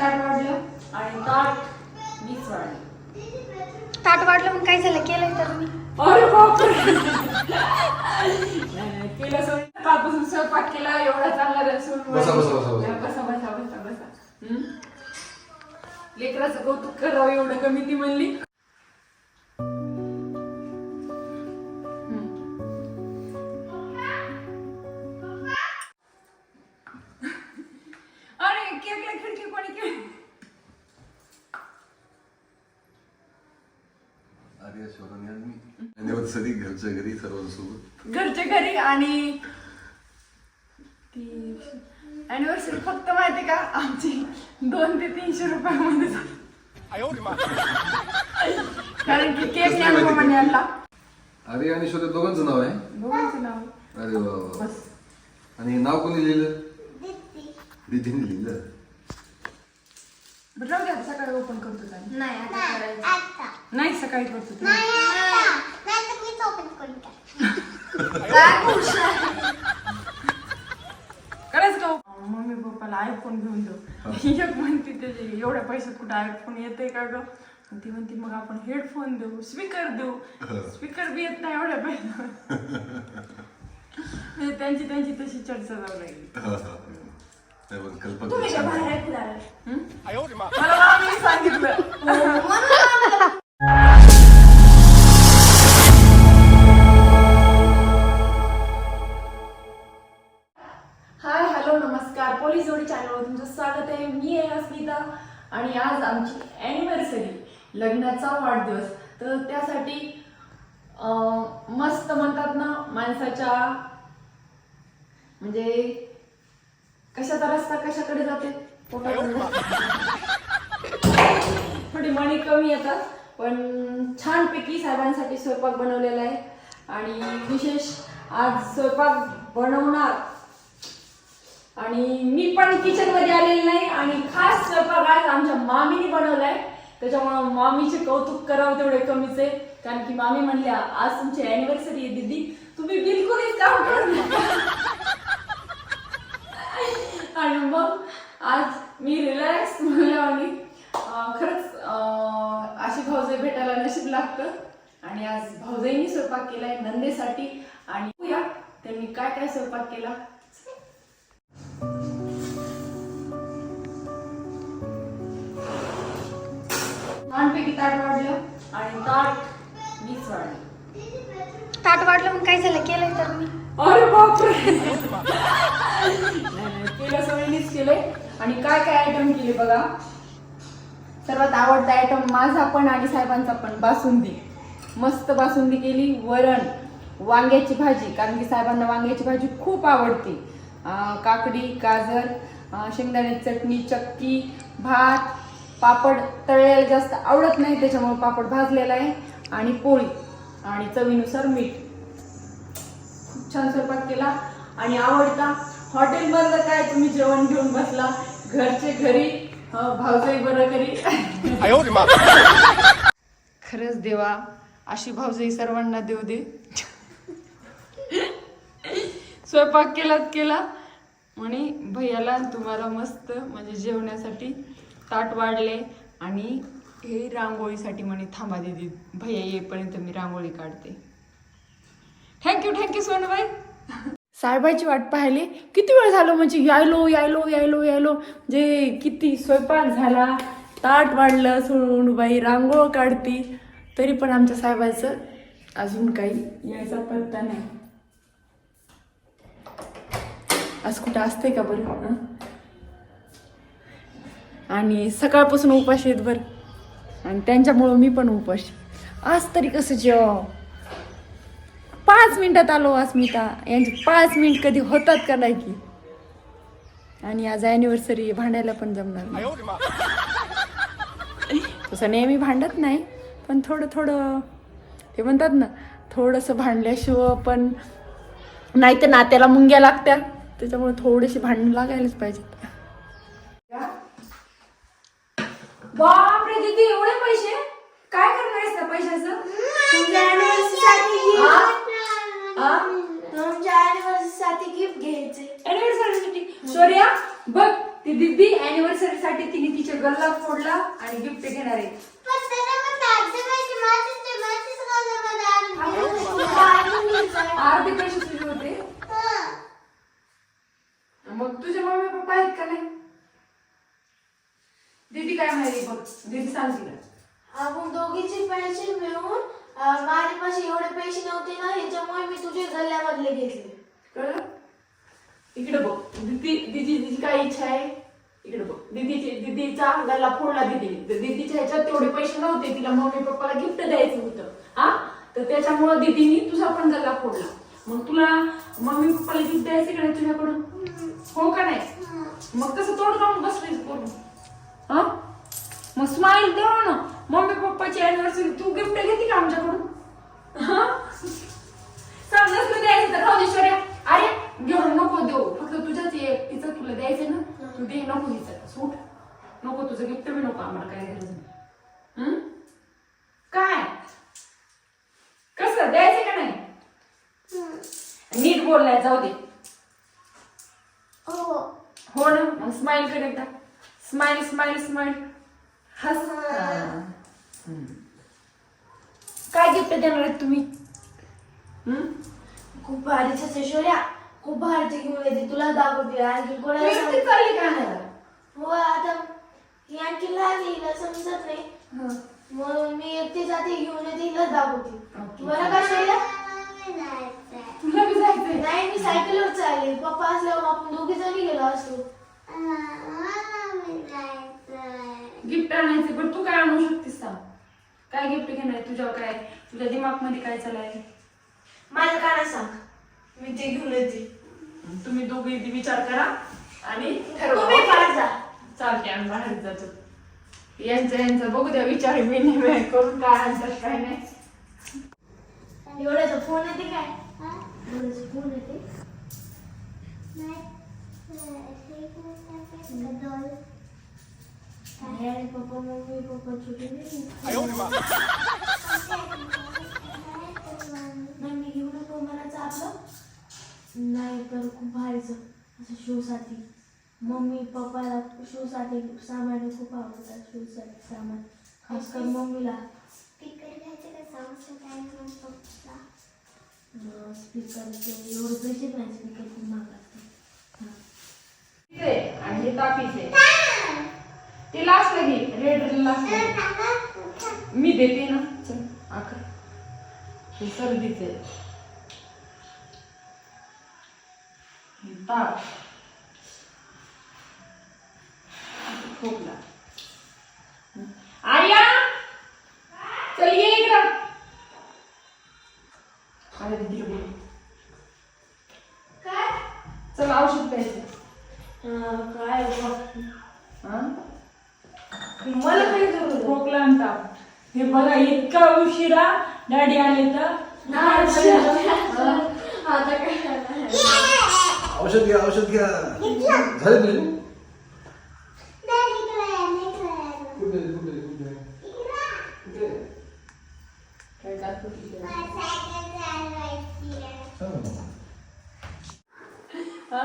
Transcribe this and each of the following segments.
ताट वाढलं आणि ताट वीस वाढलं. ताट वाढलं मग काय झालं? केलंय तर मी अरे केलं सोय कालपासून स्वयंपाक केला एवढा चांगला रसून बसा, बसा, बसा, बसा. बसा बसा बसा बसा. हम्म? लेकराचं कौतुक करावं एवढं कमी ती म्हणली. आर्या या मी. धन्यवाद सरी घरच्या घरी सर्वांसोबत. घरच्या घरी आणि अॅनिव्हर्सरी फक्त माहिती का? आमची दोन ते तीनशे रुपयामध्ये झाली. कारण की केक मामाने? आणला. आर्या आणि शोधे दोघांचं नाव आहे? दोघांचं नाव. अरे वा वा. बस. आणि नाव कोणी लिहिलं? दीदीने लिहिलं. बरं राहू सकाळी ओपन करतो. नाही आता करायचं. नाही सकाळी करतो ते. काय करायचं का open? मम्मी पप्पाला आयफोन घेऊन देऊ एक म्हणते त्याचे एवढ्या पैशात कुठं आयफोन येते का ग? आणि ती म्हणते मग आपण हेडफोन देऊ स्पीकर देऊ. स्पीकर बी येत नाही एवढ्या पैशात. म्हणजे त्यांची त्यांची तशी चर्चा जाऊ लागली. हा, हा. नाही मला सांगितलं. हाय हॅलो नमस्कार. पोलीस जोडी चॅनलवर तुमचं स्वागत आहे. मी आहे अस्मिता आणि आज आमची ॲनिव्हर्सरी लग्नाचा वाढदिवस. तर त्यासाठी अं, मस्त म्हणतात ना माणसाच्या म्हणजे कशाचा रस्ता कशाकडे जाते? थोडी मणी कमी येतात पण छानपैकी साहेबांसाठी स्वयंपाक बनवलेला आहे. आणि विशेष आज स्वयंपाक बनवणार. आणि मी पण किचनमध्ये आलेली नाही आणि खास स्वयंपाक आज आमच्या मामीने बनवलाय. त्याच्यामुळं मामीचे कौतुक करावं तेवढे कमीच आहे. कारण की मामी म्हणल्या आज तुमची अॅनिव्हर्सरी आहे दीदी. तुम्ही बिलकुलच काम करू आणि मग आज मी रिलॅक्स म्हणलं आणि खरंच अशी भाऊजाई भेटायला नशीब लागतं. आणि आज भाऊजाईंनी स्वयंपाक केलाय नंदेसाठी. आणि बघूया त्यांनी काय काय स्वयंपाक केला. छानपैकी ताट वाढलं आणि ताट वीस वाढलं. ताट वाढलं मग काय झालं? केलंय तर मी. अरे बापरे! नाही, नाही, केलं केले आणि काय काय आयटम केले बघा? सर्वात आवडता आयटम माझा पण आणि साहेबांचा पण बासुंदी. मस्त बासुंदी केली. वरण वांग्याची भाजी कारण की साहेबांना वांग्याची भाजी खूप आवडते. काकडी गाजर शेंगदाण्याची चटणी चक्की भात पापड तळलेला जास्त आवडत नाही त्याच्यामुळे पापड भाजलेला आहे. आणि पोळी आणि चवीनुसार मीठ. खूप छान स्वयंपाक केला. आणि आवडता हॉटेलमधलं काय तुम्ही जेवण घेऊन बसला? घरचे घरी अं, भावजाई बरं करी. खरंच देवा अशी भावजाई सर्वांना देऊ दे. स्वयंपाक केलाच केला. आणि भैयाला तुम्हाला मस्त म्हणजे जेवण्यासाठी ताट वाढले आणि हे रांगोळीसाठी म्हणे थांबा दिदी भैया येईपर्यंत मी रांगोळी काढते. Thank you thank you Sonbai. साहेबाची वाट पाहिली. किती वेळ झालो म्हणजे यायलो यायलो यायलो यायलो. जे किती स्वयंपाक झाला ताट वाढलं सोनबाई रांगोळ काढती. तरी पण आमच्या साहेबाचं अजून काही यायचा पत्ता नाही. आज कुठं असते का बरं आणि सकाळपासून उपाशी आहेत बरं. आणि त्यांच्यामुळं मी पण उपाशी. आज तरी कसं जेव पाच मिनिटात आलो अस्मिता. यांचे पाच मिनिट कधी होतात का नाही की? आणि आज अॅनिव्हर्सरी भांडायला पण जमणार नाही. तसं नेहमी भांडत नाही पण थोडं थोडं ते म्हणतात ना थोडंसं भांडल्याशिवाय पण नाही तर नात्याला मुंग्या लागत्या. त्याच्यामुळे थोडेसे भांडण लागायलाच पाहिजेत. बापरे दीदी एवढे पैसे? काय करणार पैशाचं? तुमच्या साठी साठी गिफ्ट घ्यायचे. अॅनिव्हर्सरीसाठी शौर्या बघ ती दीदी अॅनिव्हर्सरी साठी तिने तिचे गल्ला फोडला आणि गिफ्ट घेणार आहे. अर्धे पैसे तुझे होते? हं. मग तुझे मम्मी पप्पा आहेत का नाही? दीदी काय माहिती बघ. दीदी सांग तिला. आपण दोघीचे पैसे मिळून माझ्यापाशी एवढे पैसे नव्हते ना ह्याच्यामुळे मी तुझे गल्ल्यामधले घेतले. कळलं? इकडे बघ दीदी दीदी दीदी काय इच्छा आहे? इकडे बघ दिदीची दीदीचा गल्ला फोडला दिदी. तर दीदीच्या ह्याच्यात तेवढे पैसे नव्हते तिला मम्मी पप्पाला गिफ्ट द्यायचं होतं. हा? तर त्याच्यामुळं दीदीनी तुझा पण गल्ला फोडला. मग तुला मम्मी पप्पाला गिफ्ट द्यायचं इकडे तुझ्याकडून? हो का नाही? मग कसं तोड जाऊन बसलीस करून हा? मग स्माईल देऊ ना. मम्मी पप्पाची अॅनिव्हर्सरी तू गिफ्ट घेते का आमच्याकडून? हा? सांगच तू द्यायचं तर शौर्या. अरे घेऊन नको देऊ. फक्त तुझ्याच एक तिचं तुला द्यायचं ना? तू दे नको हिचं सूट नको तुझं गिफ्ट बी नको आम्हाला काय गरज नाही? काय? कसं द्यायचं का नाही? नीट बोललाय जाऊ दे. हो. हो ना? स्माइल कर एकदा. स्माइल स्माइल स्माइल हस. काय गिफ्ट देणार आहेत तुम्ही? हं? खूप भारीच ऐश्वर्या खूप भारीचे घेऊन येते. तुला दाखवते. आणखी कोणाला चालली का? आणायला? हो आता ही आणखी लहान आहे, हिला समजत नाही. हं. म्हणून मी एकटी जाते घेऊन येते हिला दाखवते. बरं का जायचंय. तुला बी जायचंय. नाही मी सायकलवर चालले. पप्पा असल्यावर आपण दोघी जणी गेलो असतो. मी. गिफ्ट आणायचे पण तू काय आणू शकतेस सांग? काय गिफ्ट घेणार आहे? तुझ्या काय? तुझ्या दिमागमध्ये काय चालाय माझं काय सांग. मी ते घेऊन येते. तुम्ही दोघे विचार करा आणि ठरवा. तुम्ही बाहेर जा. चालते आम्ही बाहेर जातो. यांचं यांचं बघू द्या विचार विनिमय करून काय आणतात काय नाही. एवढ्याचा फोन येते काय? हा? एवढ्याचा फोन येते? नाही. हे आणि पप्पा मम्मी पप्पा छोटे नाही नाही मी घेऊ नको म्हणायचं आपलं नाही तर खूप व्हायचं असं शोसाठी मम्मी पप्पाला शोसाठी सामान खूप आवडतात शोसाठी सामान खास कर मम्मीला स्पीकर घ्यायचे का साऊंड काय म्हणून पप्पा स्पीकरचे एवढे पैसे नाही स्पीकर खूप महाग लागतात हां ते आणि हे तापीचे ते लास्ट घे. रेड लास्ट मी देते ना. चल आखर हे सर्दीचे ताप खोकला. आया चल ये इकडं. अरे दीदीला बोल चल औषध प्यायचं काय बा. हा मला काही जरूर नाही. खोकला आणि ताप हे बघा इतका उशिरा डॅडी आले तर आता औषध घ्या औषध घ्या झाले तुझे. कुठे कुठे कुठे. हा?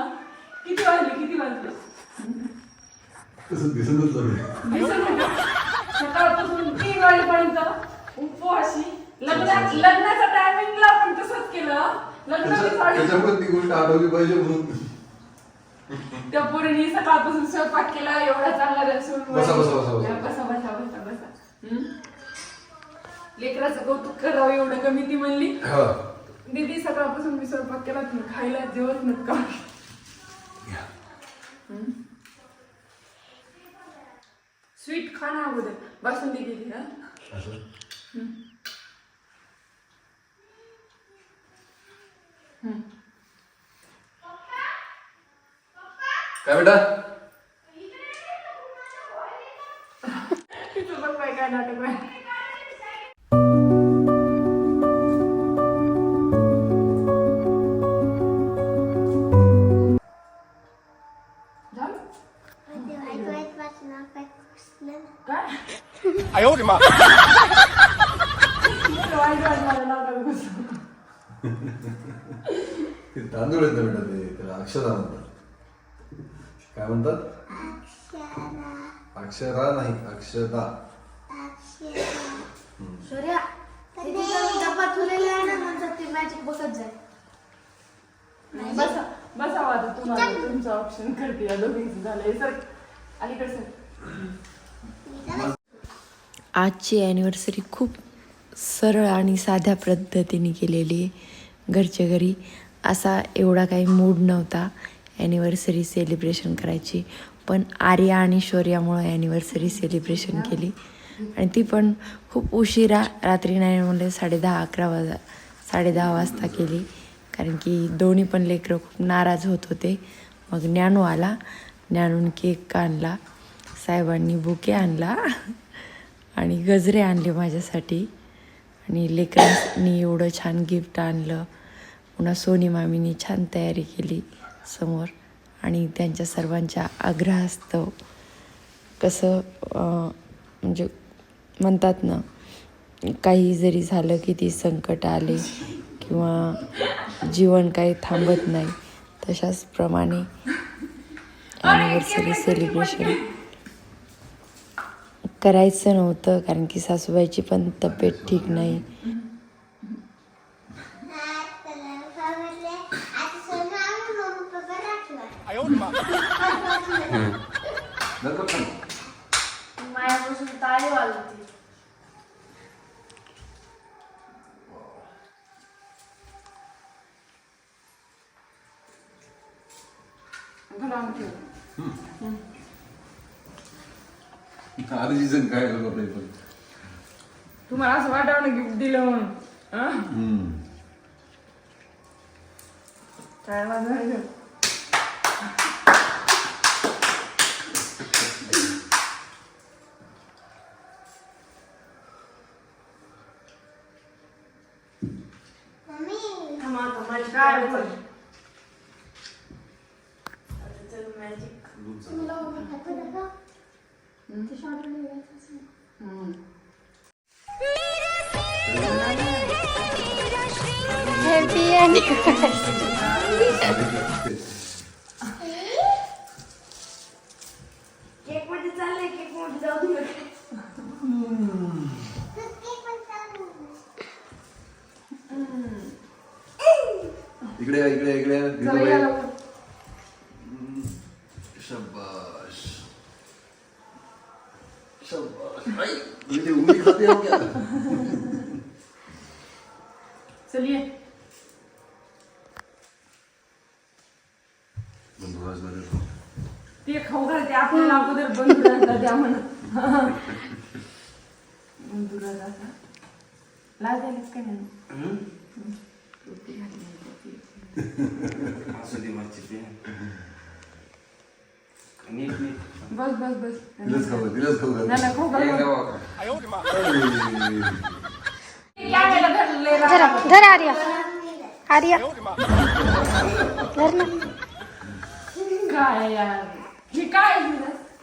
किती वाजले किती वाजले तसं दिसतच लागलं. सकाळपासून तीन वाजेपर्यंत उपवासी लग्नात लग्नाच्या टायमिंगला पण तसंच केलं लग्नाची त्याच्या- साडी त्याच्यामुळे ती गोष्ट आठवली पाहिजे म्हणून त्या पोरीने सकाळपासून स्वयंपाक केला एवढा चांगला रसून बसा, बसा, बसा, बसा. बसा बसा बसा बसा हम्म? लेकराचं कौतुक करावं एवढं कमी ती म्हणली हा दीदी सकाळपासून मी स्वयंपाक केला तुम्ही खायला जेवत नका. स्वीट खा ना अगोदर बासुंदी दिली हा असं. हम्म. काय अक्षरा नाही अक्षता. अक्षरा शौर्या ते तिथं मी डब्बा ठेवलेला आहे ना नंतर ते मॅजिक बघत जाय बसा. बसावा आता तुम्हाला तुमचं ऑप्शन करते या दोघींचं. झालंय सर. अलीकडे सर. आजची ॲनिव्हर्सरी खूप सरळ आणि साध्या पद्धतीने केलेली आहे घरच्या घरी. असा एवढा काही मूड नव्हता ॲनिव्हर्सरी सेलिब्रेशन करायची. पण आर्या आणि शौर्यामुळं ॲनिव्हर्सरी सेलिब्रेशन केली. आणि ती पण खूप उशिरा रात्री नाही म्हणले साडेदहा अकरा वाजा साडेदहा वाजता केली. कारण की दोन्ही पण लेकरं खूप नाराज होत होते. मग ज्ञानू आला. ज्ञानून केक आणला. साहेबांनी बुके आणला. आणि गजरे आणले माझ्यासाठी. आणि लेकरांनी एवढं छान गिफ्ट आणलं. पुन्हा सोनी मामीनी छान तयारी केली समोर. आणि त्यांच्या सर्वांच्या आग्रहास्तव कसं म्हणजे म्हणतात ना काही जरी झालं किती संकट आले किंवा जीवन काही थांबत नाही तशाच प्रमाणे ॲनिव्हर्सरी सेलिब्रेशन करायचं नव्हतं कारण की सासूबाईची पण तब्येत ठीक नाही आता सोनं आणून मम्मी पप्पा राखलं नको पण. मायापासून ताळी वाजवते आधीची जण काय करत नाही पण तुम्हाला असं वाटावं ना गिफ्ट दिलं म्हणून हा? हम्म. काय वाजवायचं मम्मी थांबा आता माझी काय काय बोल? मॅजिक हम्म. केकमध्ये चाललंय केकमध्ये जाऊ दे इकडे या, इकडे या, इकडे या. चला दिदूबाई. या लवकर. शाबाश शाबाश आई, इकडे उंगली खाते हो क्या चलिए बंधुराजमध्ये ते खाऊ घालते आपल्याला अगोदर बंधुराजा द्या म्हणा बंधुराजा लाज झालीच का नाही टोपी घातली टोपी. असू दे मच्छी नीट नीट बस बस बस दिलंच खाऊ दिलंच खाऊ नाही, खाऊ धरा धर आर्या आर्या धर ना काय हे काय?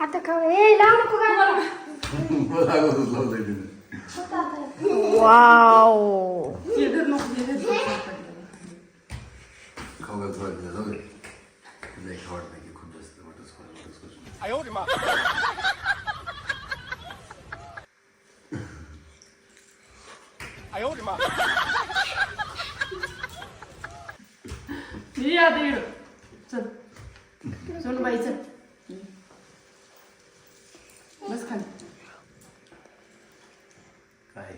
आता का ए लाव नको का मला अगोदरच लावलंय तिने. वाव हे धर नको, हे धर नको. खाऊ घाल थोडा दिला जाऊ दे तिला एक आवडत नाही की खूप जास्त मटच खाऊ मटच खाऊ हे आता इकडं. चल सोनूबाई चल बस खाली काय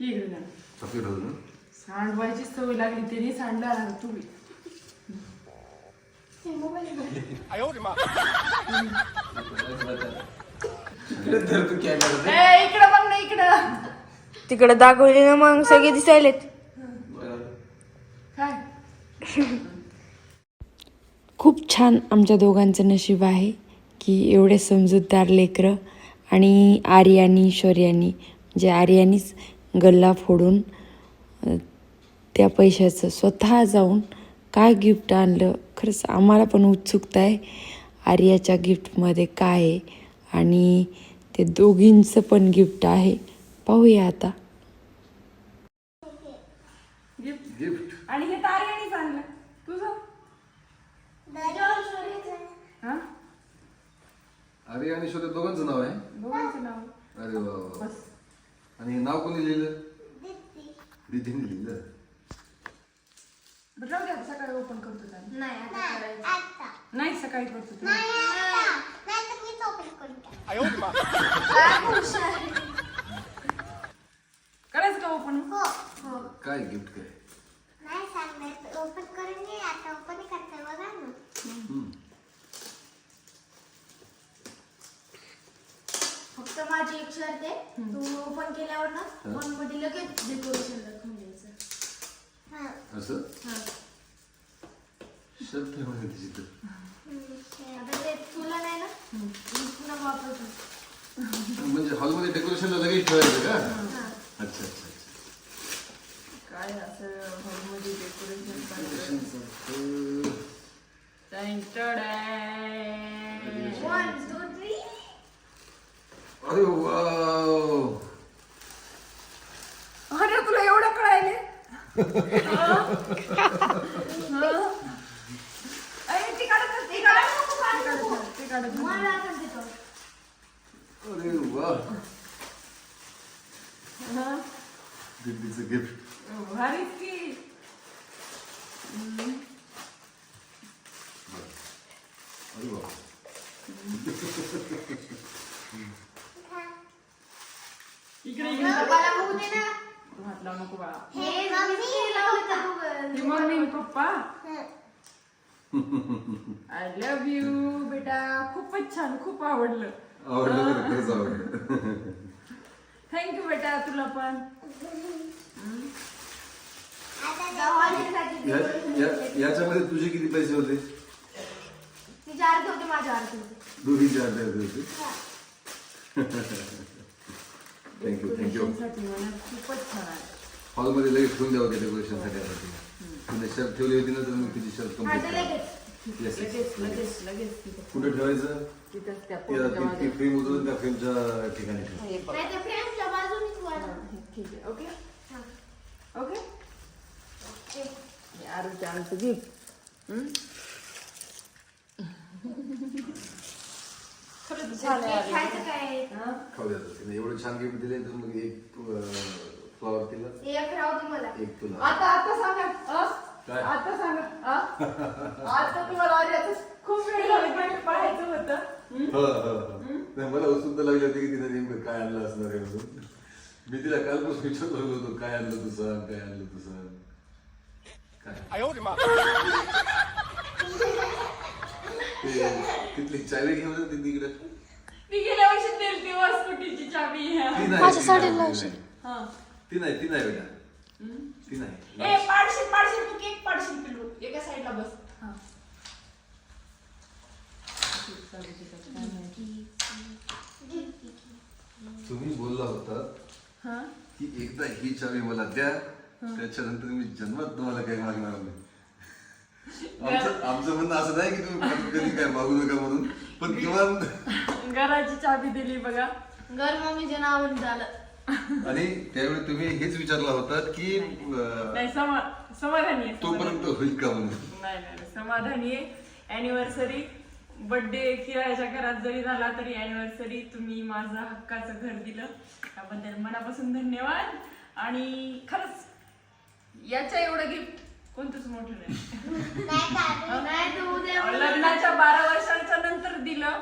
ये इकडे ना. चॉकलेट होतं ना सांडवायची सवय लागली तरी सांडला तुम्ही. इकडे बघ ना इकडं. तिकडे दाखवले ना मग सगळे दिसायलेत. काय? खूप छान आमच्या दोघांचं नशीब आहे की एवढे समजूतदार लेकरं आणि आर्यानी शौर्यानी म्हणजे आर्यानीच गल्ला फोडून त्या पैशाचं स्वतः जाऊन काय गिफ्ट आणलं? खरंच आम्हाला पण उत्सुकता आहे. आर्याच्या गिफ्टमध्ये काय आहे? आणि ते दोघींचं पण गिफ्ट आहे. पाहूया आता. गिफ्ट गिफ्ट आणि हे तार्यानेच आणलं. तुझं? हा? अरे आणि शोधे दोघांचं नाव आहे. दोघांचं नाव. अरे वा वा. बस. आणि हे नाव कोणी लिहिलं. दीदीने लिहिलं. बरं राहू सकाळी ओपन करतो नाही आता नाही, करायचं आता. नाही सकाळी करतो. नाही, आता. नाहीतर मी. करायचं का ओपन हो. काय गिफ्ट काय नाही सांगणार ओपन करून घे आता ओपन करते बघा ना हम्म. फक्त माझी शर्त आहे तू ओपन केल्यावर ना फोनमध्ये लगेच डेकोरेशन हा. असं हा. शर्ट आहे म्हणे तिची तर आता ते तुला नाही ना मी पुन्हा वापरतो म्हणजे हॉलमध्ये डेकोरेशनला लगेच ठेवायचं का अच्छा अच्छा अच्छा काय असं हॉलमध्ये डेकोरेशन डेकोरेशनचं वन टू थ्री अरे वाव अरे तुला एवढं कळायले अरे ती काढत नाही, ती काढत नाही, ती काढत नाही, ती काढत. मला पण देतो अरे वा. दीदीचं गिफ्ट भारीच की अरे वा इकडे ये. मला बघू दे ना तू हात लावू नको बाळा हे मम्मी लावलं का तू ही मम्मी आणि पप्पा हा. आय लव्ह यू बेटा. खूपच छान खूप आवडलं. आवडलं बरं खरंच आवडलं. थँक्यू बेटा तुला पण. या- या- याच्यामध्ये तुझे किती पैसे होते? तिच्या अर्धे होते माझ्या अर्धे होते? दोघीचे अर्धे अर्धे होते थँक्यू थँक्यू साठी मला खूपच छान आहे. हॉलमध्ये लगेच ठेवून द्यावं डेकोरेशनसाठी आता तिला तुम्ही शर्ट ठेवली होती ना तर मी तिची शर्ट कंप्लीट कुठे ठेवायचं? ती- ती मागे. फ्रेम उचलून त्या फ्रेमच्या ठिकाणी ठेव. हे ओके? ओके? हे आरूच्या आमचं गिफ्ट खरंच छान आहे एवढं छान गिफ्ट दिले तर मग एक फ्लॉवर तिला एक राहू दे मला. एक तुला. आता आता सांगा अ? काय? आता सांगा अ? आता तुम्हाला खूप वेळ झाला. पाहायचं होतं. हं? हा, हा, हा. नाही, मला उत्सुकता लागली होती की तिने नेमकं काय आणलं असणार आहे म्हणून. मी तिला कालपासून विचारत होतो काय आणलं तू सांग काय आणलं तू सांग. काय? ते तिथली चावी घेऊन जा तिकडे. ती गेल्या वर्षी दिली स्कूटीची चावी. ती नाही माझ्या ती साडीला नाही, लावशील. हा. ती नाही ती नाही बेटा ती नाही. ए पाडशील पाडशील तू केक पाडशील पिल्लू. एका साईडला बस. हा. तुम्ही बोलला होता हा? की एकदा ही चावी मला द्या त्याच्यानंतर मी जन्मात तुम्हाला काही मागणार नाही. आमचं आमचं म्हणणं असं नाही की तुम्ही कधी काय मागू नका म्हणून पण किमान घराची चावी दिली बघा. घर मम्मीच्या नावाने झालं. आणि त्यावेळी तुम्ही हेच विचारला होता की नाही समा समाधानी आहे समाधानी. तोपर्यंत होईल का म्हणून? नाही नाही नाही, समाधानी आहे. अॅनिव्हर्सरी बर्थडे किरायाच्या घरात जरी झाला तरी अॅनिव्हर्सरी तुम्ही माझं हक्काचं घर दिलं. त्याबद्दल मनापासून धन्यवाद. आणि खरंच याच्या एवढं गिफ्ट कोणतंच मोठं नाही. नाही का? नाही. तर उद्या लग्नाच्या बारा वर्षांच्या नंतर दिलं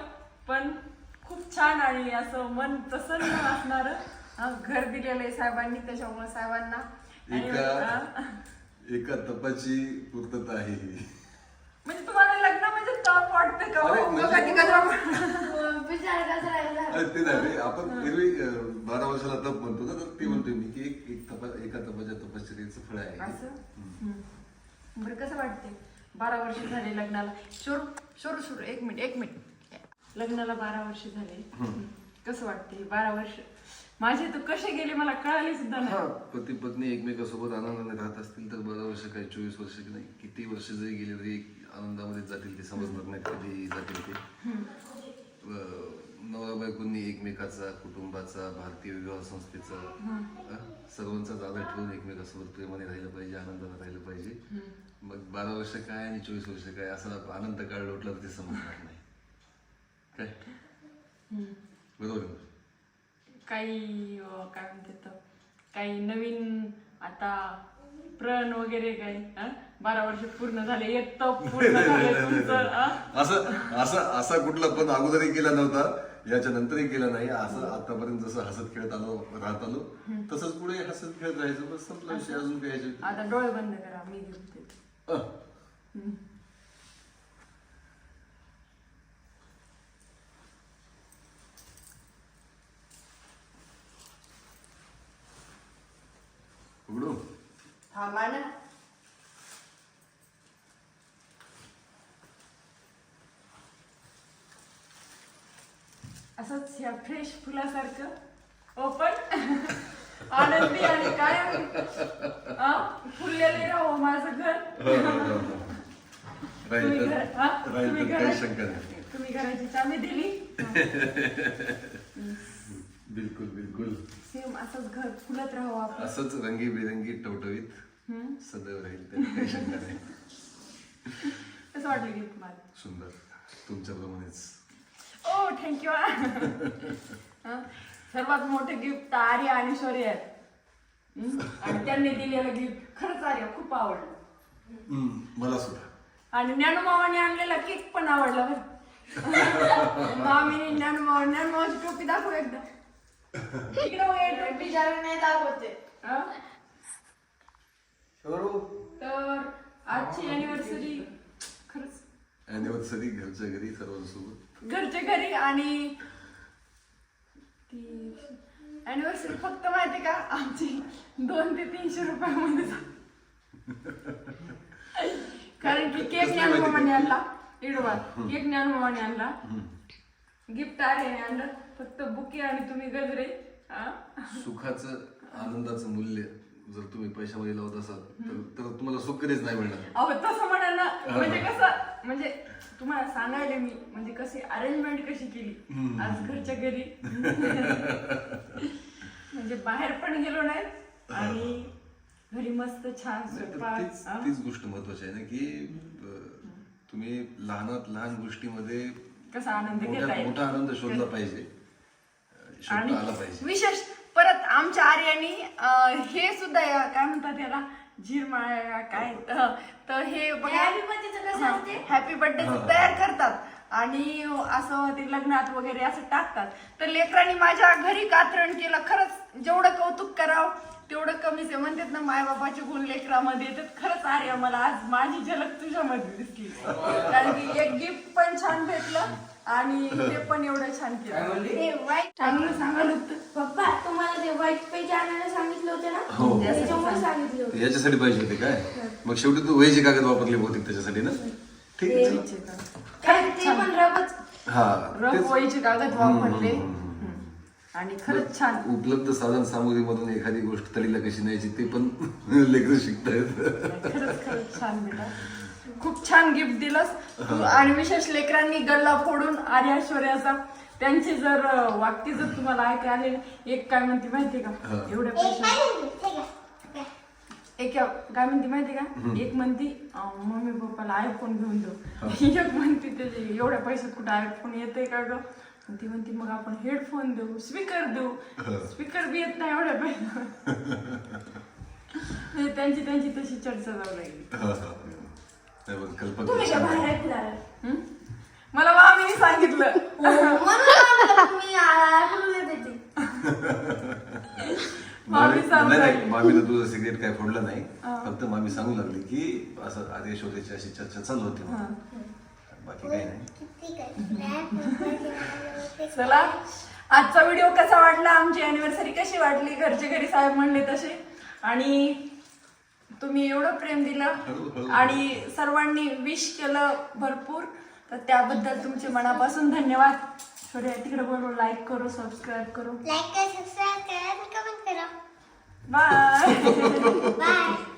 पण खूप छान आणि असं मन प्रसन्न असणार घर दिलेलं आहे साहेबांनी त्याच्यामुळे साहेबांना. एका. एका तपाची पूर्तता आहे. म्हणजे तुम्हाला लग्न म्हणजे टॉप वाटतं का? म्हणजे- ते नाही आपण एरवी अं, बारा वर्षाला तप म्हणतो ना तर ते म्हणतोय मी की एक एक तपा एका तपाच्या तपश्चर्याचं फळ आहे. असं. बरं कसं वाटते बारा वर्ष झाले लग्नाला. शोर शोर शोर एक मिनिट एक मिनिट. लग्नाला बारा वर्ष झाले. कसं वाटते बारा वर्ष माझे तर कसे गेले मला कळाले सुद्धा हा नाही पती पत्नी एकमेकासोबत आनंदाने राहत असतील तर बारा वर्ष काय चोवीस वर्ष की नाही किती वर्ष जरी गेले तरी एक आनंदामध्ये जातील ते समजणार नाही कधी जातील ते. अं, नवरा बायकोंनी एकमेकाचा कुटुंबाचा भारतीय विवाह संस्थेचा अं, सर्वांचाच आदर ठेवून एकमेकासोबत प्रेमाने राहिलं पाहिजे आनंदाने राहिलं पाहिजे. मग बारा वर्ष काय आणि चोवीस वर्ष काय असा आनंद काळ लोटला तर ते समजणार नाही. काय? बरोबर आहे ना? काही अं, काय म्हणतात काही नवीन आता प्रण वगैरे काही हं? बारा वर्ष पूर्ण झाले एक तर पूर्ण झाले तुमचं हं? असं असं असा कुठला पण अगोदरही केला नव्हता याच्या नंतरही केला नाही असं आतापर्यंत जसं हसत खेळत आलो राहत आलो तसंच पुढे हसत खेळत राहायचं बस संपला विषय अजून काय याच्यात. आता डोळे बंद करा मी घेते अह. उघडू थांबा ना असंच ह्या फ्रेश फुलासारखं ओपन आनंदी आणि काय फुललेले राहो माझं घर. राहील तुम्ही तर घर- हा? तुम्ही काही घरात- शंका नाही. तुम्ही घराची चावी दिली. बिलकुल बिलकुल. असंच घर फुलत राहू आपण. असंच रंगीबेरंगी टवटवीत. सदैव राहील त्यात काही शंका नाही कसं वाटलं गिफ्ट मला सुंदर. तुमच्याप्रमाणेच. ओ थँक्यू सर्वात मोठे गिफ्ट आर्य आणि शौर्य आहेत. हम्म? आणि त्यांनी दिलेलं गिफ्ट खरंच आर्य खूप आवडलं. हम्म, मला सुद्धा. आणि ज्ञानोमावाने आणलेला केक पण आवडला बरं. मामीने ज्ञानोमावा ज्ञानोमावाची टोपी दाखव एकदा. इकडे हे टोपी नाही दाखवते हा? तर आजची अॅनिव्हर्सरी खरंच. अॅनिव्हर्सरी घरच्या घरी सर्वांसोबत. घरच्या घरी आणि ती अॅनिव्हर्सरी फक्त माहिती का? आमची दोन ते तीनशे रुपयामध्ये कारण की केक कसली माहिती ज्ञानमामाने का? आणला इडवा केक ज्ञानमामाने आणला. गिफ्ट आले आणलं. फक्त बुके आणि तुम्ही गजरे हा? सुखाचं आनंदाचं मूल्य जर तुम्ही पैशामध्ये लावत असाल तर तर तुम्हाला सुख कधीच नाही मिळणार. अहो तसं म्हणा ना म्हणजे कसं म्हणजे तुम्हाला सांगायला मी म्हणजे कशी अरेंजमेंट कशी केली? आज घरच्या घरी. म्हणजे बाहेर पण गेलो नाही आणि घरी मस्त छान तीच? तीच गोष्ट महत्वाची आहे ना की तुम्ही लहानात लहान गोष्टीमध्ये कसा आनंद मोठा आनंद शोधला पाहिजे. आला पाहिजे. विशेष परत आमच्या आर्यानी अं, हे सुद्धा या- काय म्हणतात याला? झिरमाळ्या काय? अं, तर हे Happy birthday चं कसं? हॅपी बर्थडे तयार करतात. आणि असं ते लग्नात वगैरे असं टाकतात. तर लेकरांनी माझ्या घरी कातरण केलं. खरंच जेवढं कौतुक करावं तेवढं कमीच आहे. म्हणतात ना मायबापाचे गुण लेकरामध्ये येतात. खरंच आर्या मला आज माझी झलक तुझ्यामध्ये दिसली. कारण की एक गिफ्ट पण छान भेटलं. आणि ते पण एवढं छान केलं. ते वाईट चांगलं पप्पा तुम्हाला ते व्हाईट पेज आणायला सांगितलं होते ना? हो. त्याच्यामुळे सांगितलं होतं. याच्यासाठी पाहिजे होते काय? मग शेवटी तू वहीचे कागद वापरले बहुतेक त्याच्यासाठी ना? ठीक आहे चला. ते पण रबच हा रफ तेच. वहीचे कागद वापरले. आणि खरंच छान. उपलब्ध साधन सामुग्रीमधून एखादी गोष्ट तरीला कशी न्यायची ते पण लेकरं शिकतायत. खरंच खरंच छान बेटा. खूप छान गिफ्ट दिलंस. तू आणि विशेष लेकरांनी गल्ला फोडून आर्याश्वर्याचा त्यांची जर वाक्य जर तुम्हाला ऐकाय आले एक काय म्हणते माहितीये का? एवढ्या एक पैसे एक काय म्हणते माहिती का? एक म्हणती मम्मी पप्पाला आयफोन घेऊन देऊ एक म्हणते त्याचे एवढ्या पैशात कुठं आयफोन येते का ग? ती म्हणते मग आपण हेडफोन देऊ स्पीकर देऊ. स्पीकर बी येत नाही एवढ्या पैशात म्हणजे त्यांची त्यांची तशी चर्चा जाऊ लागली. नाही बरं, कल्पना तुम्ही काय छान बाहेर हं? मला मामीने सांगितलं. म्हणून आम्हाला मी देते मामी मामी- सांगू नाही, नाही, लागली. मामीनं तुझं सिगरेट काय फोडलं नाही. फक्त मामी सांगू लागली की असं आदेश वगैरेची अशी चर्चा चालू होती म्हणून. बाकी काही नाही. ठीक आहे चला. आजचा व्हिडिओ कसा वाटला? आमची अॅनिव्हर्सरी कशी वाटली? घरचे घरी साहेब म्हणले तसे. आणि तुम्ही एवढं प्रेम दिलं आणि सर्वांनी विश केलं भरपूर. तर त्याबद्दल तुमचे मनापासून धन्यवाद. थोडे तिकडे बोलू लाईक करू सबस्क्राईब करू. लाईक करा सबस्क्राईब करा आणि कमेंट करा. Bye bye